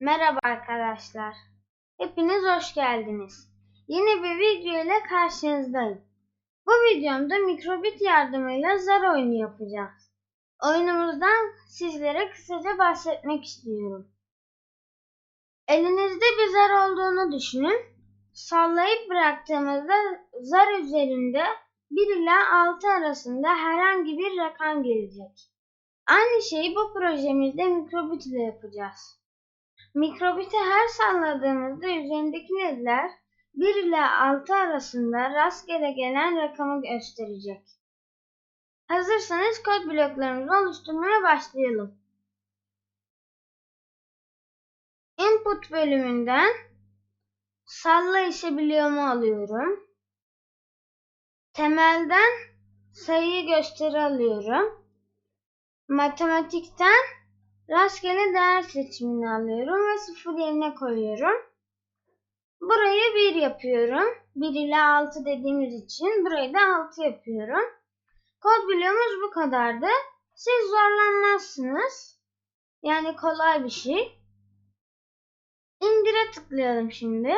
Merhaba arkadaşlar. Hepiniz hoş geldiniz. Yeni bir video ile karşınızdayım. Bu videomda mikrobit yardımıyla zar oyunu yapacağız. Oyunumuzdan sizlere kısaca bahsetmek istiyorum. Elinizde bir zar olduğunu düşünün. Sallayıp bıraktığımızda zar üzerinde 1 ila 6 arasında herhangi bir rakam gelecek. Aynı şeyi bu projemizde mikrobit ile yapacağız. Mikrobiti her salladığımızda üzerindeki ledler 1 ile 6 arasında rastgele gelen rakamı gösterecek. Hazırsanız kod bloklarımızı oluşturmaya başlayalım. Input bölümünden salla işebiliyor mu alıyorum. Temelden sayıyı gösteri alıyorum. Matematikten rastgele değer seçimini alıyorum ve sıfır yerine koyuyorum. Burayı 1 yapıyorum. 1 ile 6 dediğimiz için burayı da 6 yapıyorum. Kod bloğumuz bu kadardı. Siz zorlanmazsınız. Yani kolay bir şey. İndire tıklayalım şimdi.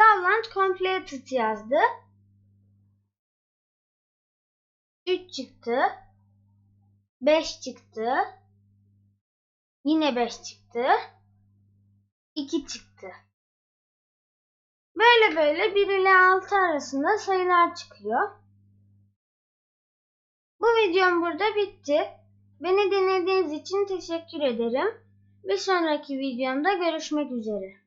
Download completed yazdı. 3 çıktı. 5 çıktı. Yine 5 çıktı. 2 çıktı. Böyle böyle 1 ile 6 arasında sayılar çıkıyor. Bu videom burada bitti. Beni dinlediğiniz için teşekkür ederim. Bir sonraki videomda görüşmek üzere.